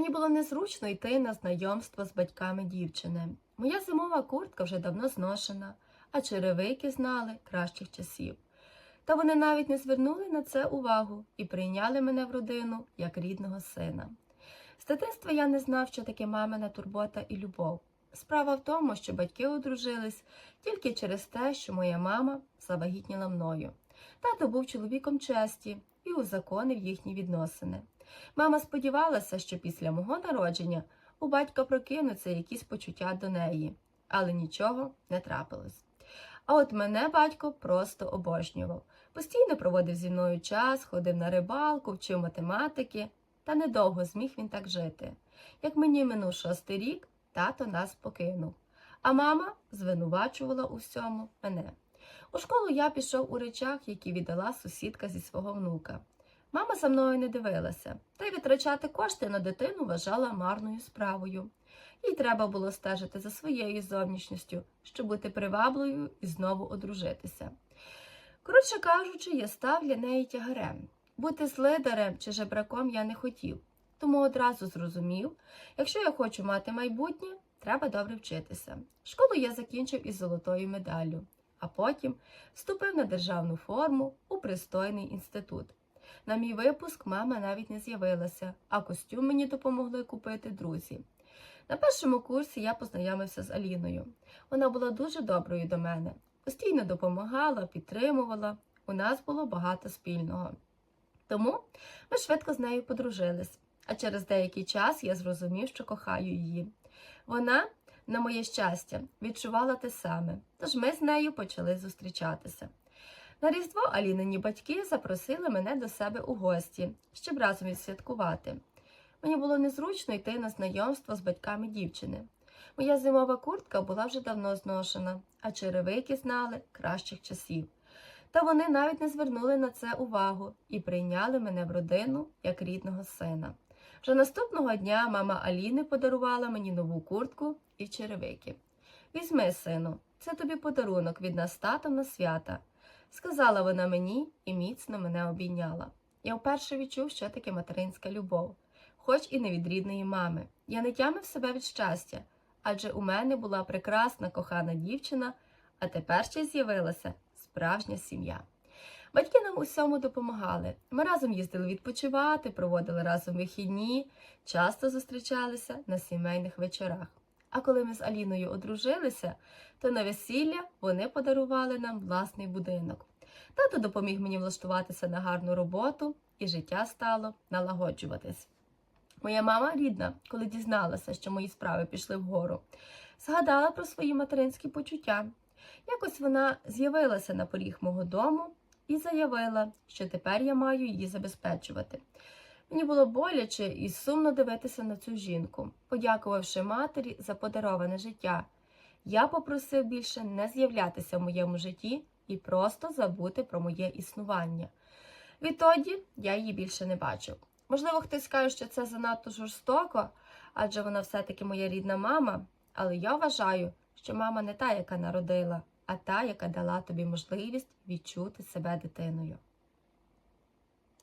Мені було незручно йти на знайомство з батьками дівчини. Моя зимова куртка вже давно зношена, а черевики знали кращих часів. Та вони навіть не звернули на це увагу і прийняли мене в родину як рідного сина. З дитинства я не знав, що таке мамина турбота і любов. Справа в тому, що батьки одружились тільки через те, що моя мама завагітніла мною. Тато був чоловіком честі і узаконив їхні відносини. Мама сподівалася, що після мого народження у батька прокинуться якісь почуття до неї, але нічого не трапилось. А от мене батько просто обожнював. Постійно проводив зі мною час, ходив на рибалку, вчив математики, та недовго зміг він так жити. Як мені минув шостий рік, тато нас покинув, а мама звинувачувала у всьому мене. У школу я пішов у речах, які віддала сусідка зі свого внука. Мама за мною не дивилася, та й витрачати кошти на дитину вважала марною справою. Їй треба було стежити за своєю зовнішністю, щоб бути привабливою і знову одружитися. Коротше кажучи, я став для неї тягарем. Бути злидарем чи жебраком я не хотів, тому одразу зрозумів, якщо я хочу мати майбутнє, треба добре вчитися. Школу я закінчив із золотою медаллю, а потім вступив на державну форму у пристойний інститут. На мій випуск мама навіть не з'явилася, а костюм мені допомогли купити друзі. На першому курсі я познайомився з Аліною. Вона була дуже доброю до мене, постійно допомагала, підтримувала. У нас було багато спільного. Тому ми швидко з нею подружились, а через деякий час я зрозумів, що кохаю її. Вона, на моє щастя, відчувала те саме, тож ми з нею почали зустрічатися. На Різдво Алінині батьки запросили мене до себе у гості, щоб разом відсвяткувати. Мені було незручно йти на знайомство з батьками дівчини. Моя зимова куртка була вже давно зношена, а черевики знали кращих часів. Та вони навіть не звернули на це увагу і прийняли мене в родину як рідного сина. Вже наступного дня мама Аліни подарувала мені нову куртку і черевики. Візьми, сину, це тобі подарунок від нас татом на свята, сказала вона мені і міцно мене обійняла. Я вперше відчув, що таке материнська любов, хоч і не від рідної мами. Я не тямив себе від щастя, адже у мене була прекрасна кохана дівчина, а тепер ще з'явилася справжня сім'я. Батьки нам усьому допомагали. Ми разом їздили відпочивати, проводили разом вихідні, часто зустрічалися на сімейних вечорах. А коли ми з Аліною одружилися, то на весілля вони подарували нам власний будинок. Тато допоміг мені влаштуватися на гарну роботу, і життя стало налагоджуватись. Моя мама рідна, коли дізналася, що мої справи пішли вгору, згадала про свої материнські почуття. Якось вона з'явилася на поріг мого дому і заявила, що тепер я маю її забезпечувати. Мені було боляче і сумно дивитися на цю жінку. Подякувавши матері за подароване життя, я попросив більше не з'являтися в моєму житті і просто забути про моє існування. Відтоді я її більше не бачив. Можливо, хтось скаже, що це занадто жорстоко, адже вона все-таки моя рідна мама, але я вважаю, що мама не та, яка народила, а та, яка дала тобі можливість відчути себе дитиною.